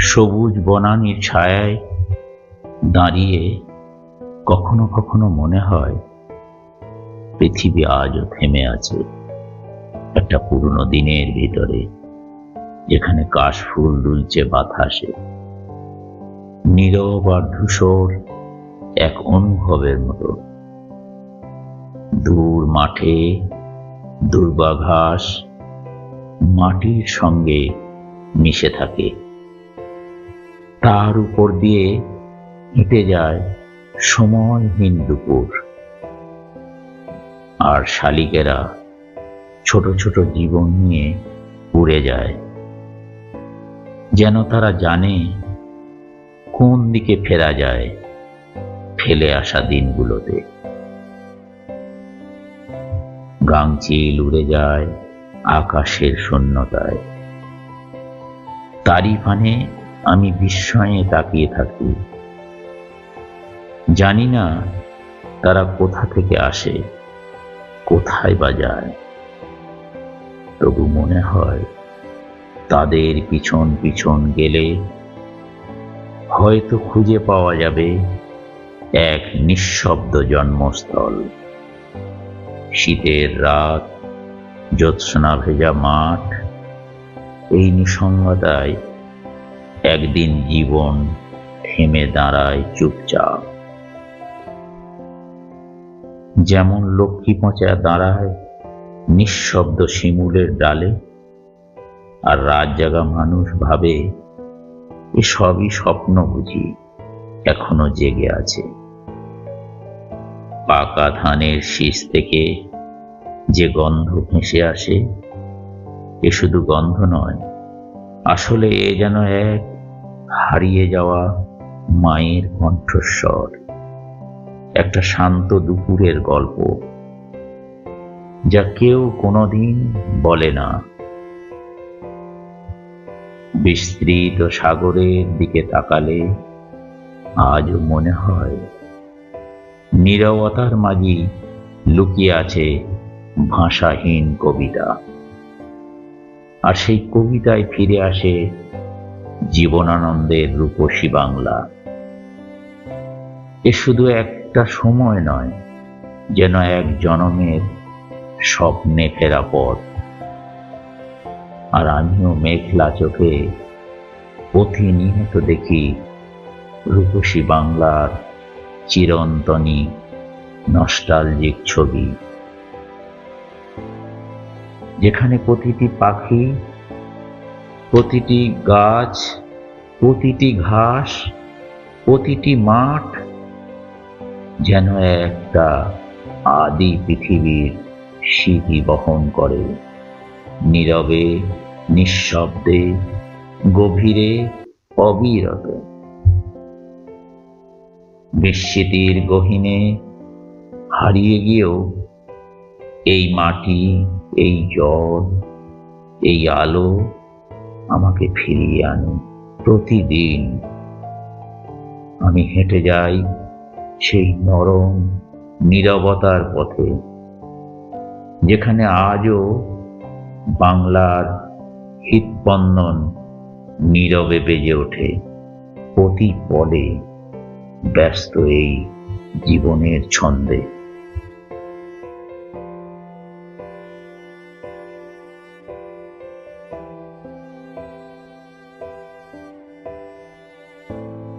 সবুজ বনানীর ছায়ায় দাঁড়িয়ে কখনো কখনো মনে হয়, পৃথিবী আজও থেমে আছে। একটা পুরনো দিনের ভিতরে, যেখানে কাশফুল দুলছে বাতাসে। নীরব আর ধূসর এক অনুভবের মতো। দূর মাঠে দুর্বাঘাস মাটির সঙ্গে মিশে থাকে। তার উপর দিয়ে হেঁটে যায় সময়হীন দুপুর। আর শালিকেরা ছোট ছোট জীবন নিয়ে উড়ে যায়। যেন তারা জানে কোন দিকে ফেরা যায় ফেলে আসা দিনগুলোতে। গাংচিল উড়ে যায় আকাশের শূন্যতায়। তারই পানে আমি বিস্ময়ে তাকিয়ে থাকি। জানি না তারা কোথা থেকে আসে, কোথায় বা যায়। তবু মনে হয় তাদের পিছন পিছন গেলে হয়তো খুঁজে পাওয়া যাবে এক নিঃশব্দ জন্মস্থল। শীতের রাত, জ্যোৎস্না ভেজা মাঠ, এই নিঃসঙ্গতায় একদিন জীবন থেমে দাঁড়ায় চুপচাপ। যেমন লক্ষ্মী পচা দাঁড়ায় নিঃশব্দ শিমুলের ডালে, আর রাত জাগা মানুষ ভাবে, এ সবই স্বপ্ন বুঝি এখনও জেগে আছে। পাকা ধানের শীষ থেকে যে গন্ধ ভেসে আসে, এ শুধু গন্ধ নয়, আসলে এ যেন এক হারিয়ে যাওয়া মায়ের কণ্ঠস্বর। একটা শান্ত দুপুরের গল্প যা কেউ কোনোদিন বলে না। বিস্তৃত সাগরের দিকে তাকালে আজও মনে হয় নীরবতার মাঝি লুকিয়ে আছে ভাষাহীন কবিতা। আর সেই কবিতায় ফিরে আসে জীবনানন্দের রূপসী বাংলা। এ শুধু একটা সময় নয়, যেন এক জনমের স্বপ্নে ফেরা পথ। আর আমিও মেঘলা চোখে প্রতিনিয়ত দেখি রূপসী বাংলার চিরন্তনী নস্টালজিক ছবি। যেখানে প্রতিটি পাখি প্রতিটি গাছ, প্রতিটি ঘাস, প্রতিটি মাঠ যেন একটা আদি পৃথিবীর স্মৃতি বহন করে। নীরবে, নিঃশব্দে, গভীরে, অবিরত। বিস্মৃতির গহীনে হারিয়ে গিয়েও এই মাটি, এই জল, এই আলো আমাকে ফিরিয়ে আনে প্রতিদিন। আমি হেঁটে যাই সেই নরম, নীরবতার পথে, যেখানে আজও বাংলার হৃৎপন্দন নীরবে বেজে ওঠে। প্রতি পদে ব্যস্ত এই জীবনের ছন্দে।